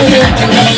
I'm